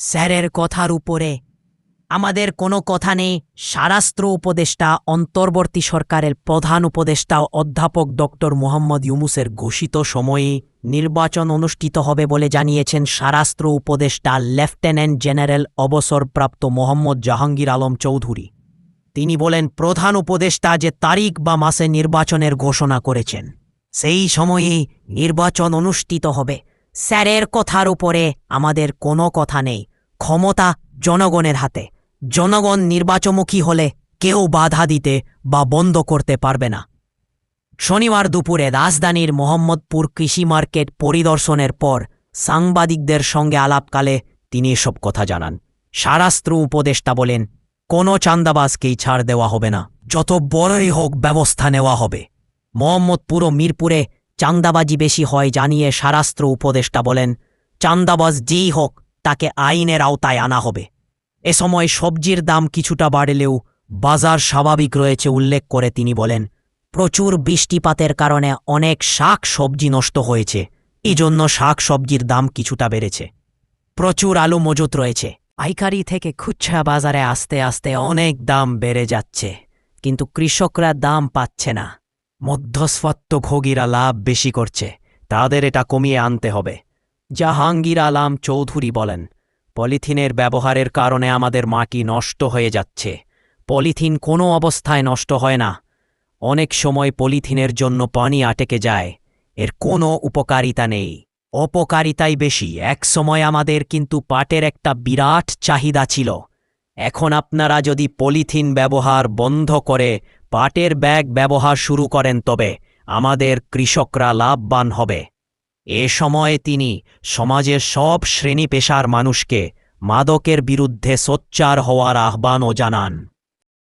স্যারের কথার উপরে। আমাদের কোনো কথা নেই, স্বরাষ্ট্র উপদেষ্টা, অন্তর্বর্তী সরকারের প্রধান উপদেষ্টা, অধ্যাপক ডক্টর মোহাম্মদ ইউমুসের ঘোষিত সময়ে নির্বাচন অনুষ্ঠিত হবে বলে জানিয়েছেন স্বরাষ্ট্র উপদেষ্টা, লেফটেন্যান্ট জেনারেল অবসরপ্রাপ্ত মোহাম্মদ জাহাঙ্গীর আলম চৌধুরী। তিনি বলেন, প্রধান উপদেষ্টা যে তারিখ বা মাসে নির্বাচনের ঘোষণা করেছেন, সেই সময়েই নির্বাচন অনুষ্ঠিত হবে। স্যারের কথার উপরে আমাদের কোনো কথা নেই। ক্ষমতা জনগণের হাতে। জনগণ নির্বাচনমুখী হলে কেউ বাধা দিতে বা বন্ধ করতে পারবে না। শনিবার দুপুরে রাজধানীর মোহাম্মদপুর কৃষি মার্কেট পরিদর্শনের পর সাংবাদিকদের সঙ্গে আলাপকালে তিনি এসব কথা জানান। সারাস্ত্র উপদেষ্টা বলেন, কোনো চান্দাবাজকেই ছাড় দেওয়া হবে না। যত বড়ই হোক ব্যবস্থা নেওয়া হবে। মোহাম্মদপুর ও মিরপুরে চান্দাবাজি বেশি হয় জানিয়ে স্বরাষ্ট্র উপদেষ্টা বলেন, চান্দাবাজ যেই হোক, তাকে আইনের আওতায় আনা হবে। এ সময় সবজির দাম কিছুটা বাড়লেও বাজার স্বাভাবিক রয়েছে উল্লেখ করে তিনি বলেন, প্রচুর বৃষ্টিপাতের কারণে অনেক শাক সবজি নষ্ট হয়েছে, এজন্য শাক সবজির দাম কিছুটা বেড়েছে। প্রচুর আলু মজুত রয়েছে। পাইকারি থেকে খুচরা বাজারে আস্তে আস্তে অনেক দাম বেড়ে যাচ্ছে, কিন্তু কৃষকরা দাম পাচ্ছে না। মধ্যস্বত্ব ভোগীরা লাভ বেশি করছে, তাদের এটা কমিয়ে আনতে হবে। জাহাঙ্গীর আলাম চৌধুরী বলেন, পলিথিনের ব্যবহারের কারণে আমাদের মাটি নষ্ট হয়ে যাচ্ছে। পলিথিন কোনো অবস্থায় নষ্ট হয় না। অনেক সময় পলিথিনের জন্য পানি আটকে যায়। এর কোনো উপকারিতা নেই। অপকারিতাই বেশি। এক সময় আমাদের কিন্তু পাটের একটা বিরাট চাহিদা ছিল। এখন আপনারা যদি পলিথিন ব্যবহার বন্ধ করে পাটের ব্যাগ ব্যবহার শুরু করেন তবে আমাদের কৃষকরা লাভবান হবে। এ সময়ে তিনি সমাজের সব শ্রেণি পেশার মানুষকে মাদকের বিরুদ্ধে সোচ্চার হওয়ার আহ্বানও জানান।